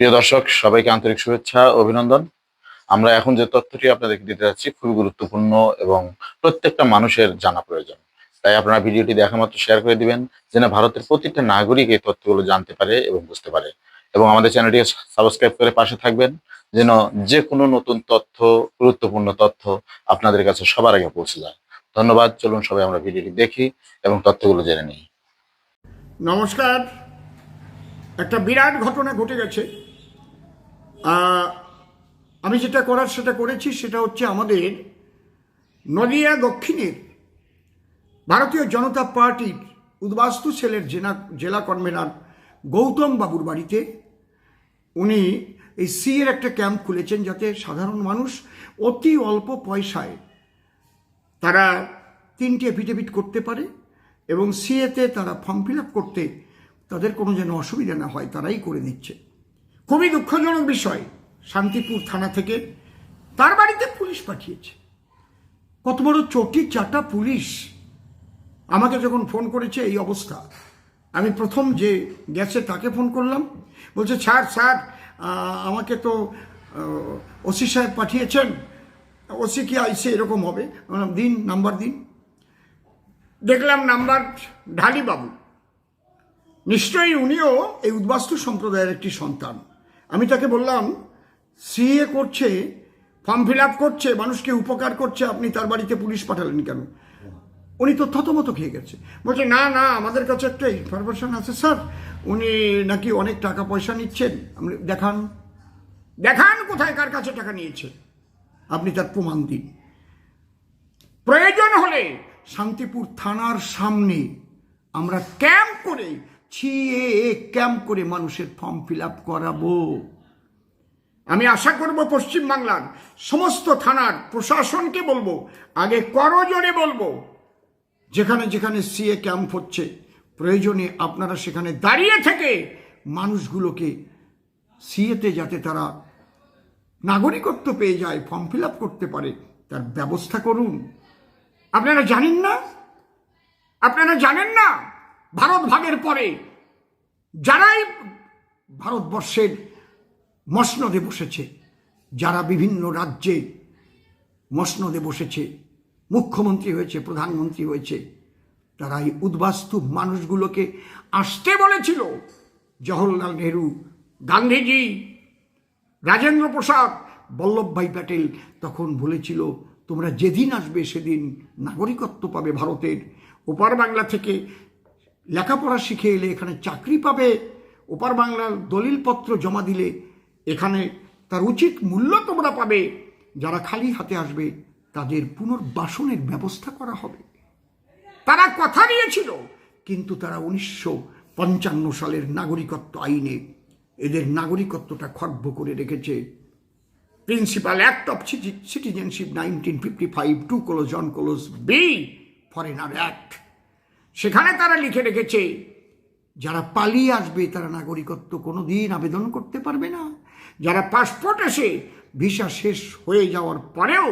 প্রিয় দর্শক, সবাইকে আন্তরিক শুভেচ্ছা, অভিনন্দন। আমরা এখন যে তথ্যটি আপনাদেরকে দিতে যাচ্ছি খুবই গুরুত্বপূর্ণ এবং প্রত্যেকটা মানুষের জানা প্রয়োজন। তাই আপনারা ভিডিওটি দেখা মাত্র শেয়ার করে দিবেন, যেন ভারতের প্রত্যেকটা নাগরিক এই তথ্যগুলো জানতে পারে এবং বুঝতে পারে। এবং আমাদের চ্যানেলটি সাবস্ক্রাইব করে পাশে থাকবেন, যেন যে কোনো নতুন তথ্য, গুরুত্বপূর্ণ তথ্য আপনাদের কাছে সবার আগে পৌঁছে যায়। ধন্যবাদ, চলুন সবাই আমরা ভিডিওটি দেখি এবং তথ্যগুলো জেনে নিই। নমস্কার। একটা বিরাট ঘটনা ঘটে গেছে। আমি যেটা করার সেটা করেছি, সেটা হচ্ছে আমাদের নদিয়া দক্ষিণের ভারতীয় জনতা পার্টির উদ্বাস্তু সেলের জেলা জেলা কনভেনার গৌতম বাবুর বাড়িতে উনি এই সি এর একটা ক্যাম্প খুলেছেন যাতে সাধারণ মানুষ অতি অল্প পয়সায় তারা তিনটি এফিডেভিট করতে পারে এবং সিএতে তারা ফর্ম ফিল করতে তাদের কোনো যেন অসুবিধা না হয়, তারাই করে দিচ্ছে খুবই দুঃখজনক বিষয়। শান্তিপুর থানা থেকে তার বাড়িতে পুলিশ পাঠিয়েছে। কত বড় চটি চাটা পুলিশ আমাকে যখন ফোন করেছে এই অবস্থা। আমি প্রথম যে গেছে তাকে ফোন করলাম, বলছে, স্যার স্যার আমাকে তো ওসি সাহেব পাঠিয়েছেন। ওসি কি আইসে এরকম হবে? দিন, নাম্বার দিন। দেখলাম নাম্বার ঢালি বাবু নিশ্চয়ই উনিও এই উদ্বাস্তু সম্প্রদায়ের একটি সন্তান। আমি তাকে বললাম, সিএ করছে, ফর্ম ফিল আপ করছে, মানুষকে উপকার করছে, আপনি তার বাড়িতে পুলিশ পাঠালেন কেন? উনি তো থতমত খেয়ে গেছে। বলছে, না না, আমাদের কাছে একটা ইনফরমেশন আছে স্যার উনি নাকি অনেক টাকা পয়সা নিচ্ছেন। আপনি দেখান। দেখান কোথায়, কার কাছে টাকা নিয়েছে। আপনি তার প্রমাণ দিন। প্রয়োজন হলে শান্তিপুর থানার সামনে আমরা ক্যাম্প করে ছিয়ে ক্যাম্প করে মানুষের ফর্ম ফিল আপ করাবো। আমি আশা করব পশ্চিমবাংলার সমস্ত থানার প্রশাসনকে বলব, আগে করজোরে বলব, যেখানে যেখানে সিএ ক্যাম্প হচ্ছে, প্রয়োজনে আপনারা সেখানে দাঁড়িয়ে থেকে মানুষগুলোকে সিএতে যাতে তারা নাগরিকত্ব পেয়ে যায়, ফর্ম ফিল আপ করতে পারে, তার ব্যবস্থা করুন। আপনারা জানেন না? আপনারা জানেন না? ভারত ভাগের পরে যারাই ভারতবর্ষের মসনদে বসেছে, যারা বিভিন্ন রাজ্যে মসনদে বসেছে, মুখ্যমন্ত্রী হয়েছে, প্রধানমন্ত্রী হয়েছে তারা এই উদ্বাস্তু মানুষগুলোকে আসতে বলেছিল। জওহরলাল নেহরু, গান্ধীজি, রাজেন্দ্র প্রসাদ বল্লভভাই প্যাটেল তখন বলেছিল, তোমরা যেদিন আসবে সেদিন নাগরিকত্ব পাবে ভারতের। ওপার বাংলা থেকে লেখাপড়া শিখে এলে এখানে চাকরি পাবে। ওপার বাংলার দলিলপত্র জমা দিলে এখানে তার উচিত মূল্য তোমরা পাবে। যারা খালি হাতে আসবে, তাদের পুনর্বাসনের ব্যবস্থা করা হবে। তারা কথা দিয়েছিল, কিন্তু তারা উনিশশো পঞ্চান্ন সালের নাগরিকত্ব আইনে এদের নাগরিকত্বটা খর্ব করে রেখেছে। Principal act of citizenship nineteen fifty five two clause on clause B foreigner act. সেখানে তারা লিখে রেখেছে, যারা পালিয়ে আসবে তারা নাগরিকত্ব কোনো দিন আবেদন করতে পারবে না। যারা পাসপোর্ট এসে ভিসা শেষ হয়ে যাওয়ার পরেও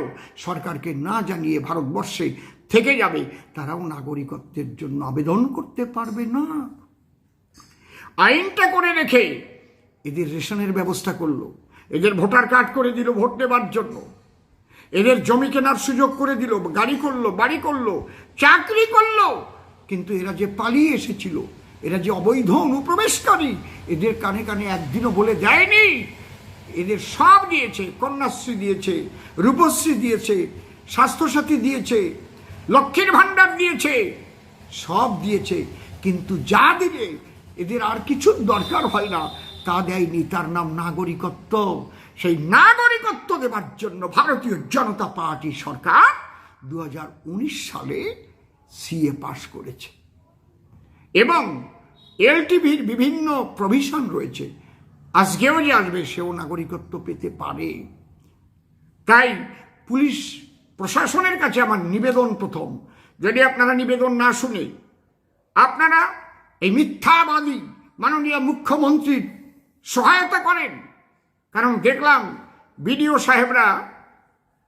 সরকারকে না জানিয়ে ভারতবর্ষে থেকে যাবে, তারাও নাগরিকত্বের জন্য আবেদন করতে পারবে না। আইনটা করে রেখে এদের রেশনের ব্যবস্থা করল। এদের ভোটার কার্ড করে দিল ভোট নেবার জন্য। এদের জমি কেনার সুযোগ করে দিল, গাড়ি করল, বাড়ি করল, চাকরি করল। কিন্তু এরা যে পালিয়ে এসেছিল, এরা যে অবৈধ অনুপ্রবেশকারী, এদের কানে কানে একদিনও বলে দেয়নি এদের সব দিয়েছে, কন্যাশ্রী দিয়েছে, রূপশ্রী দিয়েছে, স্বাস্থ্যসাথী দিয়েছে, লক্ষ্মীর ভাণ্ডার দিয়েছে, সব দিয়েছে। কিন্তু যা দিলে এদের আর কিছু দরকার হয় না, তা দেয়নি তার নাম নাগরিকত্ব। সেই নাগরিকত্ব দেবার জন্য ভারতীয় জনতা পার্টি সরকার দু হাজার উনিশ সালে সিএ পাশ করেছে। এবং এলটিভির বিভিন্ন প্রভিশন রয়েছে। আজকেও যে আসবে, সেও নাগরিকত্ব পেতে পারে। তাই পুলিশ প্রশাসনের কাছে আমার নিবেদন প্রথম। যদি আপনারা নিবেদন না শুনে, আপনারা এই মিথ্যাবাদী মাননীয় মুখ্যমন্ত্রীর সহায়তা করেন। কারণ দেখলাম, বিডিও সাহেবরা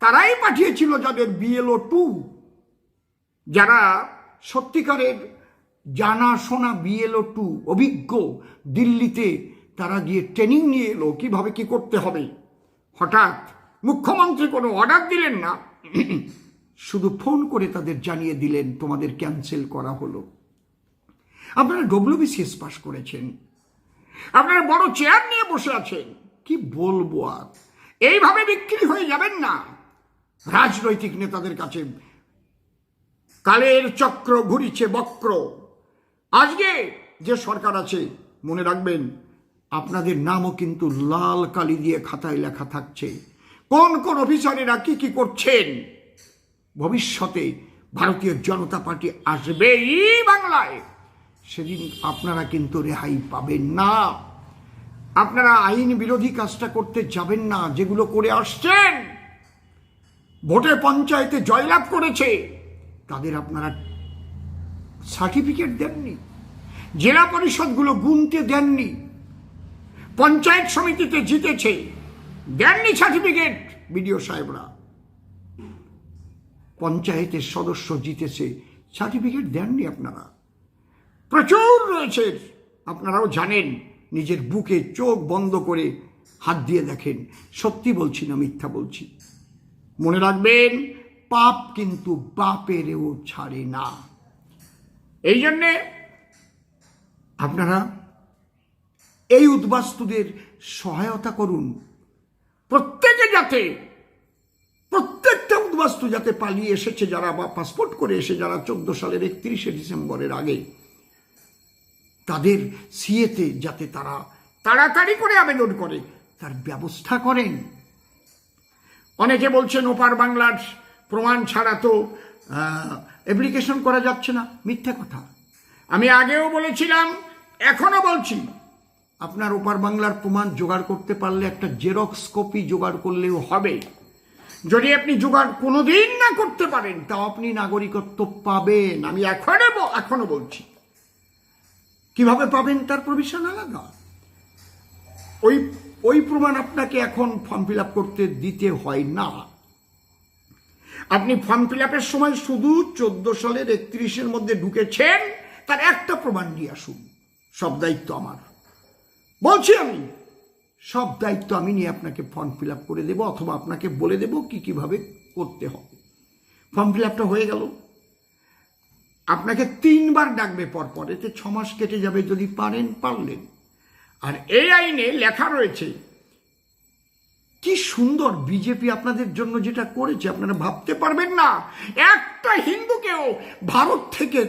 তারাই পাঠিয়েছিল যাদের বিএলও টু যারা সত্যিকারের জানা শোনা বিএলও টু অভিজ্ঞ দিল্লিতে, তারা গিয়ে ট্রেনিং নিয়ে এলো, কীভাবে কি করতে হবে? হঠাৎ মুখ্যমন্ত্রী কোনো অর্ডার দিলেন না। শুধু ফোন করে তাদের জানিয়ে দিলেন, তোমাদের ক্যান্সেল করা হলো। আপনারা ডব্লিউবিসিএস পাস করেছেন। আপনারা বড় চেয়ার নিয়ে বসে আছেন। কি বলব আর? এইভাবে বিক্রি হয়ে যাবেন না। রাজনৈতিক নেতাদের কাছে কালের চক্র ঘুরিছে বক্র। আজকে যে সরকার আছে, মনে রাখবেন, আপনাদের নামও কিন্তু লাল কালি দিয়ে খাতায় লেখা থাকছে। কোন কোন অফিসারেরা কি কি করছেন? ভবিষ্যতে ভারতীয় জনতা পার্টি আসবেই বাংলায়। সেদিন আপনারা কিন্তু রেহাই পাবেন না। আপনারা আইন বিরোধী কাজটা করতে যাবেন না, যেগুলো করে আসছেন। ভোটে পঞ্চায়েতে জয়লাভ করেছে। তাদের আপনারা সার্টিফিকেট দেননি, জেলা পরিষদগুলো গুনতে দেননি, পঞ্চায়েত সমিতিতে জিতেছে, দেননি সার্টিফিকেট বিডিও সাহেবরা। পঞ্চায়েতের সদস্য জিতেছে সার্টিফিকেট দেননি আপনারা। প্রচুর রয়েছে, আপনারাও জানেন, নিজের বুকে চোখ বন্ধ করে হাত দিয়ে দেখেন। সত্যি বলছি না মিথ্যা বলছি। মনে রাখবেন পাপ কিন্তু বাপেরেও ছাড়ে না। এই জন্যে আপনারা এই উদ্বাস্তুদের সহায়তা করুন। প্রত্যেকে যাতে, প্রত্যেকটা উদ্বাস্তু যাতে পালিয়ে এসেছে, যারা বা পাসপোর্ট করে এসে, যারা চোদ্দ সালের একত্রিশে ডিসেম্বরের আগে, তাদের সিএতে যাতে তারা তাড়াতাড়ি করে আবেদন করে, তার ব্যবস্থা করেন। অনেকে বলছেন, ওপার বাংলার প্রমাণ ছাড়া তো অ্যাপ্লিকেশন করা যাচ্ছে না। মিথ্যা কথা। আমি আগেও বলেছিলাম এখনও বলছি, আপনার ওপার বাংলার প্রমাণ জোগাড় করতে পারলে একটা জেরক্স কপি জোগাড় করলেও হবে। যদি আপনি জোগাড় কোনোদিন না করতে পারেন, তাও আপনি নাগরিকত্ব পাবেন। আমি এখনও এখনও বলছি। কীভাবে পাবেন তার প্রভিশন আলাদা? ওই ওই প্রমাণ আপনাকে এখন ফর্ম ফিল করতে দিতে হয় না। আপনি ফর্ম ফিল সময় শুধু চোদ্দ সালের একত্রিশের মধ্যে ঢুকেছেন, তার একটা প্রমাণ নিয়ে আসুন। সব দায়িত্ব আমার। বলছি আমি, সব দায়িত্ব আমি নিয়ে আপনাকে ফর্ম ফিল করে দেবো, অথবা আপনাকে বলে দেবো কি কীভাবে করতে হবে। ফর্ম ফিল হয়ে গেল। আপনাকে তিনবার ডাকবে পরপর, এতে ছ মাস কেটে যাবে যদি পারেন, পারলেন। আর এই আইনে লেখা রয়েছে কি সুন্দর বিজেপি আপনাদের জন্য যেটা করেছে, আপনারা ভাবতে পারবেন না। একটা হিন্দুকেও ভারত থেকে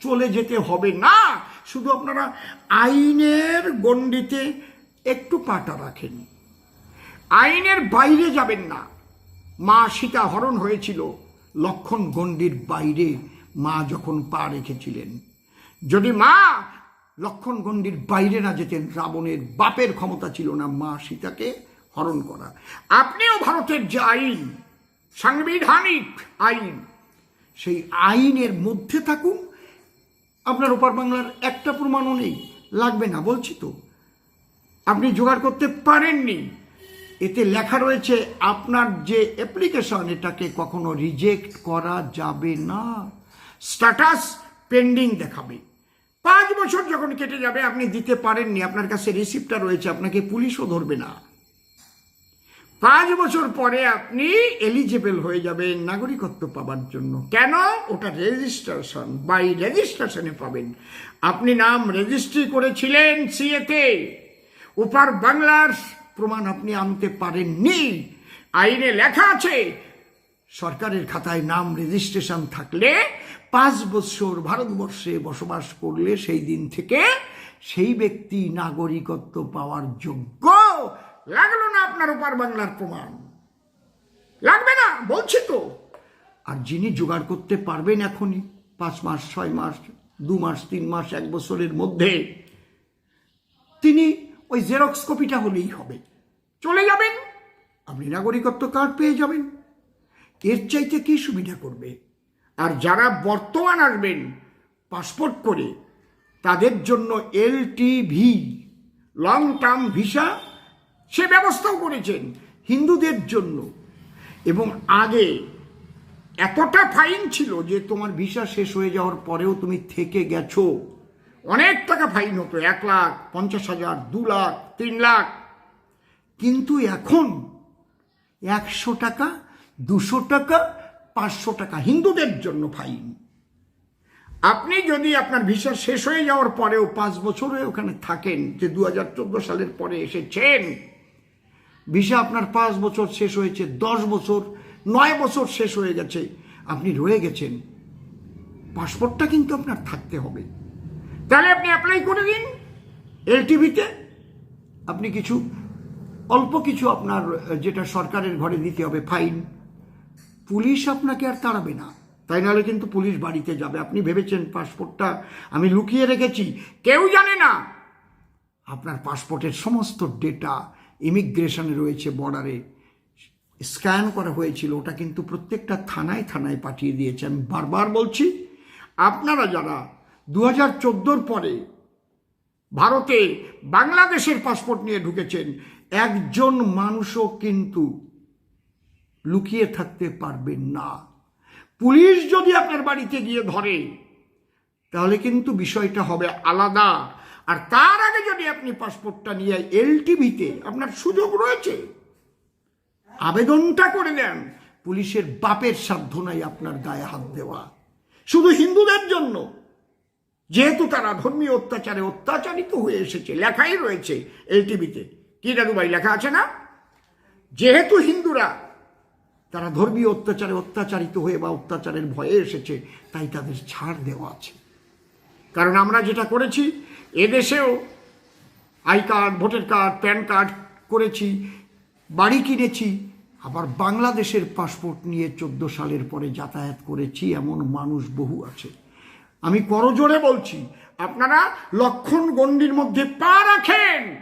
চলে যেতে হবে না। শুধু আপনারা আইনের গণ্ডিতে একটু পাটা রাখেন। আইনের বাইরে যাবেন না। মা সীতা হরণ হয়েছিল লক্ষণ গণ্ডির বাইরে, মা যখন পা রেখেছিলেন। যদি মা লক্ষণ গণ্ডির বাইরে না যেতেন, রাবণের বাপের ক্ষমতা ছিল না মা সীতাকে। হরণ করা। আপনিও ভারতের যে আইন, সাংবিধানিক আইন, সেই আইনের মধ্যে থাকুন। আপনার ওপার বাংলার একটা প্রমাণও নেই, লাগবে না, বলছি তো। আপনি জোগাড় করতে পারেননি। এতে লেখা রয়েছে, আপনার যে অ্যাপ্লিকেশন এটাকে কখনো রিজেক্ট করা যাবে না। স্ট্যাটাস পেন্ডিং দেখাবে। পাঁচ বছর যখন কেটে যাবে, আপনি দিতে পারেননি। আপনার কাছে রিসিপ্টটা রয়েছে, আপনাকে পুলিশও ধরবে না। পাঁচ বছর পরে আপনি এলিজেবল হয়ে যাবেন নাগরিকত্ব পাবার জন্য। কেন? ওটা রেজিস্ট্রেশন বাই রেজিস্ট্রেশনে পাবেন। আপনি নাম রেজিস্ট্রি করেছিলেন সিএতে ওপার বাংলার প্রমাণ আপনি আনতে পারেননি। আইনে লেখা আছে, সরকারের খাতায় নাম রেজিস্ট্রেশন থাকলে পাঁচ বছর ভারতবর্ষে বসবাস করলে সেই দিন থেকে সেই ব্যক্তি নাগরিকত্ব পাওয়ার যোগ্য লাগল না আপনার ওপার বাংলার প্রমাণ? লাগবে না, বলছি তো। আর যিনি জোগাড় করতে পারবেন এখনই, পাঁচ মাস, ছয় মাস, দু মাস, তিন মাস, এক বছরের মধ্যে, তিনি ওই জেরক্স কপিটা হলেই হবে। চলে যাবেন, আপনি নাগরিকত্ব কার্ড পেয়ে যাবেন। এর চাইতে কি সুবিধা করবে? আর যারা বর্তমান আসবেন পাসপোর্ট করে, তাদের জন্য এলটিভি লং টার্ম ভিসা সে ব্যবস্থাও করেছেন হিন্দুদের জন্য। এবং আগে এতটা ফাইন ছিল যে তোমার ভিসা শেষ হয়ে যাওয়ার পরেও তুমি থেকে গেছো। অনেক টাকা ফাইন হতো, এক লাখ, পঞ্চাশ হাজার, দু লাখ, তিন লাখ। কিন্তু এখন একশো টাকা, দুশো টাকা, পাঁচশো টাকা হিন্দুদের জন্য ফাইন। আপনি যদি আপনার ভিসা শেষ হয়ে যাওয়ার পরেও পাঁচ বছরে ওখানে থাকেন, যে দু হাজার চোদ্দ সালের পরে এসেছেন ভিসা আপনার পাঁচ বছর শেষ হয়েছে, দশ বছর, নয় বছর শেষ হয়ে গেছে, আপনি রয়ে গেছেন। পাসপোর্টটা কিন্তু আপনার থাকতে হবে। তাহলে আপনি অ্যাপ্লাই করে দিন এলটিভিতে আপনি কিছু, অল্প কিছু আপনার, যেটা সরকারের ঘরে দিতে হবে ফাইন পুলিশ আপনাকে আর তাড়াবে না। তাই নাহলে কিন্তু পুলিশ বাড়িতে যাবে। আপনি ভেবেছেন পাসপোর্টটা আমি লুকিয়ে রেখেছি। কেউ জানে না। আপনার পাসপোর্টের সমস্ত ডেটা ইমিগ্রেশনে রয়েছে বর্ডারে। স্ক্যান করা হয়েছিল, ওটা কিন্তু প্রত্যেকটা থানায় থানায় পাঠিয়ে দিয়েছে। আমি বারবার বলছি, আপনারা যারা দু হাজার পরে ভারতে বাংলাদেশের পাসপোর্ট নিয়ে ঢুকেছেন, একজন মানুষও কিন্তু লুকিয়ে থাকতে পারবেন না। পুলিশ যদি আপনার বাড়িতে গিয়ে ধরে, তাহলে কিন্তু বিষয়টা হবে আলাদা। আর তার আগে যদি আপনি পাসপোর্টটা নিয়ে এলটিভিতে আপনার সুযোগ রয়েছে, আবেদনটা করে দেন পুলিশের বাপের সাধ্য নাই আপনার গায়ে হাত দেওয়া। শুধু হিন্দুদের জন্য, যেহেতু তারা ধর্মীয় অত্যাচারে অত্যাচারিত হয়ে এসেছে, লেখাই রয়েছে এলটিভিতে। কি দাদু ভাই, লেখা আছে না? যেহেতু হিন্দুরা, তারা ধর্মীয় অত্যাচারে অত্যাচারিত হয়ে বা অত্যাচারের ভয়ে এসেছে, তাই তাদের ছাড় দেওয়া আছে। কারণ আমরা যেটা করেছি এদেশেও I card, voter card, PAN card করেছি, বাড়ি কিনেছি, আবার বাংলাদেশের পাসপোর্ট নিয়ে চোদ্দ সালের পরে যাতায়াত করেছি, এমন মানুষ বহু আছে। আমি করজোরে বলছি, আপনারা লক্ষণ গণ্ডির মধ্যে পা রাখেন,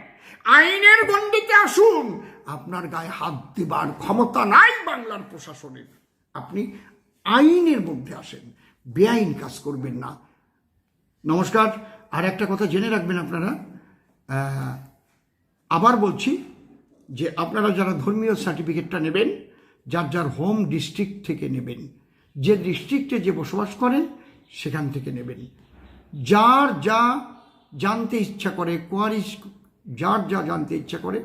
আইনের গণ্ডিতে আসুন, আপনার গায়ে হাত দেবার ক্ষমতা নাই বাংলার প্রশাসনের। আপনি আইনের মধ্যে আসেন, বেআইন কাজ করবেন না। নমস্কার। আর একটা কথা জেনে রাখবেন আপনারা আবার বলছি যে আপনারা যারা ধর্মীয় সার্টিফিকেটটা নেবেন, যার যার হোম ডিস্ট্রিক্ট থেকে নেবেন, যে ডিস্ট্রিক্টে যে বসবাস করেন সেখান থেকে নেবেন। যার যা জানতে ইচ্ছা করে, কোয়ারিস, যার যা জানতে ইচ্ছা করে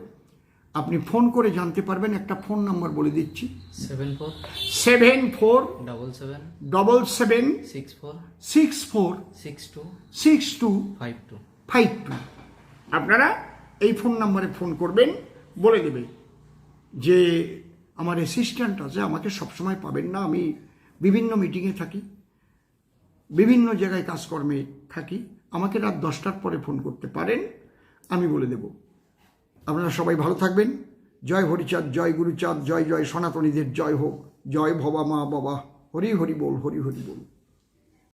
আপনি ফোন করে জানতে পারবেন একটা ফোন নাম্বার বলে দিচ্ছি। Seven four seven four double seven double seven six four six four six two six two five two five two. আপনারা এই ফোন নাম্বারে ফোন করবেন বলে দেবে যে আমার অ্যাসিস্ট্যান্ট আছে আমাকে সবসময় পাবেন না। আমি বিভিন্ন মিটিংয়ে থাকি বিভিন্ন জায়গায় কাজকর্মে থাকি। আমাকে রাত দশটার পরে ফোন করতে পারেন আমি বলে দেব। আপনারা সবাই ভালো থাকবেন। জয় হরিচাঁদ, জয় গুরুচাঁদ, জয় জয় সনাতনীদের জয় হোক। জয় ভবা মা বাবা। হরি হরি বল, হরি হরি বল।